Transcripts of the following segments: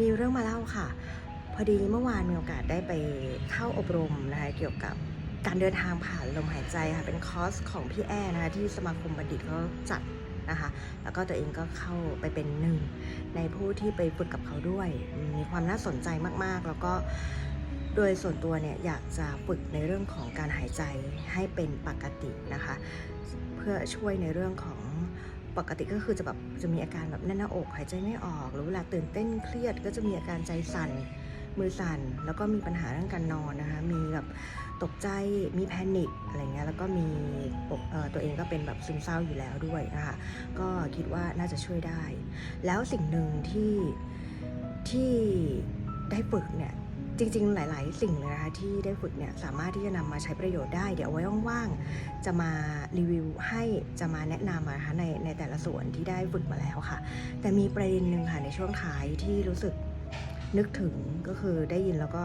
มีเรื่องมาเล่าค่ะ พอดีเมื่อวานมีโอกาสได้ไปเข้าอบรมนะคะเกี่ยวกับการเดินทางผ่านลมหายใจค่ะเป็นคอร์สของพี่แอนะคะที่สมาคมบัณฑิตเขาจัดนะคะแล้วก็ตัวเองก็เข้าไปเป็นหนึ่งในผู้ที่ไปฝึกกับเขาด้วย มีความน่าสนใจมากๆ แล้วก็โดยส่วนตัวเนี่ยอยากจะฝึกในเรื่องของการหายใจให้เป็นปกตินะคะ เพื่อช่วยในเรื่องของ ปกติก็คือจะแบบจะมีอาการแบบแน่นหน้าอกหายใจไม่ออกหรือเวลาตื่นเต้นเครียด ก็จะมีอาการใจสั่นมือสั่น แล้วก็มีปัญหาเรื่องการนอนนะคะ มีแบบตกใจมีแพนิคอะไรเงี้ยแล้วก็มีตัวเองก็เป็นแบบซึมเศร้าอยู่แล้วด้วยนะคะก็คิดว่าน่าจะช่วยได้ แล้วสิ่งหนึ่งที่ที่ได้ฝึกเนี่ย จริง ๆ หลาย ๆ สิ่งเลยนะคะที่ได้ฝึกเนี่ยสามารถที่จะนำมาใช้ประโยชน์ได้ เดี๋ยวเอาไว้ว่างๆจะมารีวิวให้จะมาแนะนำนะคะในในแต่ละส่วนที่ได้ฝึกมาแล้วค่ะ แต่มีประเด็นหนึ่งค่ะในช่วงท้ายที่รู้สึกนึกถึงก็คือได้ยินแล้วก็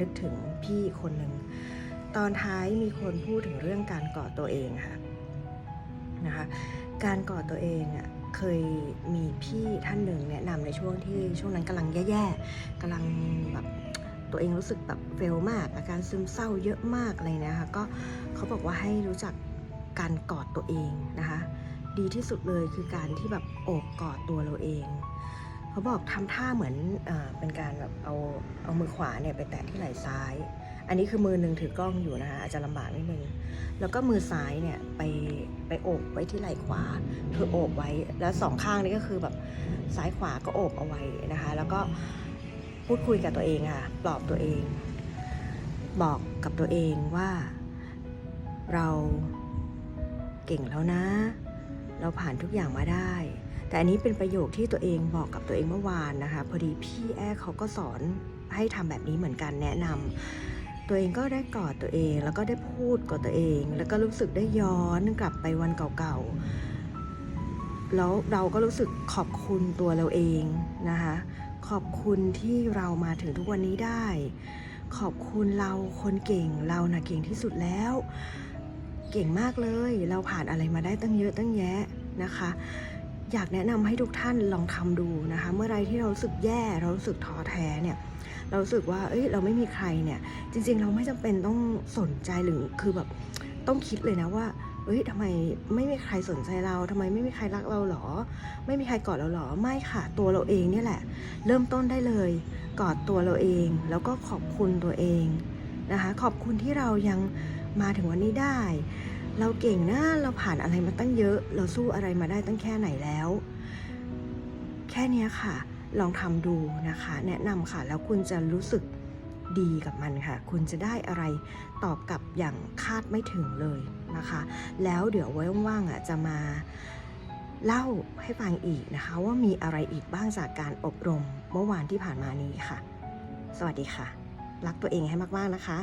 นึกถึงพี่คนหนึ่งตอนท้ายมีคนพูดถึงเรื่องการกอดตัวเองค่ะนะคะการกอดตัวเองอะเคยมีพี่ท่านหนึ่งแนะนำในช่วงที่ช่วงนั้นกำลังแย่ๆกำลังแบบ ตัวเองรู้สึกแบบเฟลมาก อาการซึมเศร้าเยอะมากอะไรนะคะก็เขาบอกว่าให้รู้จักการกอดตัวเองนะคะ ดีที่สุดเลยคือการที่แบบโอบกอดตัวเราเองเขาบอกทำท่าเหมือนเอเป็นการแบบเอาเอามือขวาเนี่ยไปแตะที่ไหล่ซ้าย อันนี้คือมือหนึ่งถือกล้องอยู่นะคะอาจจะลำบากนิดนึงแล้วก็มือซ้ายเนี่ยไปไปโอบไว้ที่ไหล่ขวาคือโอบไว้แล้วสองข้างนี่ก็คือแบบซ้ายขวาก็โอบเอาไว้นะคะ แล้วก็ พูดคุยกับตัวเองค่ะปลอบตัวเอง บอกกับตัวเองว่า เราเก่งแล้วนะ เราผ่านทุกอย่างมาได้ แต่อันนี้เป็นประโยคที่ตัวเองบอกกับตัวเองเมื่อวานนะคะ พอดีพี่แอ้เขาก็สอนให้ทำแบบนี้เหมือนกันแนะนำตัวเองก็ได้กอดตัวเอง แล้วก็ได้พูดกับตัวเอง แล้วก็รู้สึกได้ย้อนกลับไปวันเก่าๆแล้วเราก็รู้สึกขอบคุณตัวเราเองนะคะ ขอบคุณที่เรามาถึงทุกวันนี้ได้ ขอบคุณเราคนเก่งเรานะเก่งที่สุดแล้ว เก่งมากเลย เราผ่านอะไรมาได้ตั้งเยอะตั้งแยะนะคะ อยากแนะนำให้ทุกท่านลองทำดูนะคะ เมื่อไรที่เรารู้สึกแย่เรารู้สึกท้อแท้เนี่ยเรารู้สึกว่า เอ้ย เราไม่มีใครเนี่ย จริง ๆ เราไม่จำเป็นต้องสนใจหรือ คือแบบ ต้องคิดเลยนะว่า เอ้ยทำไมไม่มีใครสนใจเราทำไมไม่มีใครรักเราหรอ ไม่มีใครกอดเราหรอ ไม่ค่ะ ตัวเราเองเนี่ยแหละ เริ่มต้นได้เลย กอดตัวเราเอง แล้วก็ขอบคุณตัวเองนะคะ ขอบคุณที่เรายังมาถึงวันนี้ได้ เราเก่งนะ เราผ่านอะไรมาตั้งเยอะ เราสู้อะไรมาได้ตั้งแค่ไหนแล้ว แค่นี้ค่ะ ลองทำดูนะคะ แนะนำค่ะ แล้วคุณจะรู้สึก ดีกับมันค่ะ คุณจะได้อะไรตอบกลับอย่างคาดไม่ถึงเลยนะคะ แล้วเดี๋ยวไว้ว่างๆอะจะมาเล่าให้ฟังอีกนะคะ ว่ามีอะไรอีกบ้างจากการอบรมเมื่อวานที่ผ่านมานี้ค่ะ สวัสดีค่ะ รักตัวเองให้มากๆนะคะ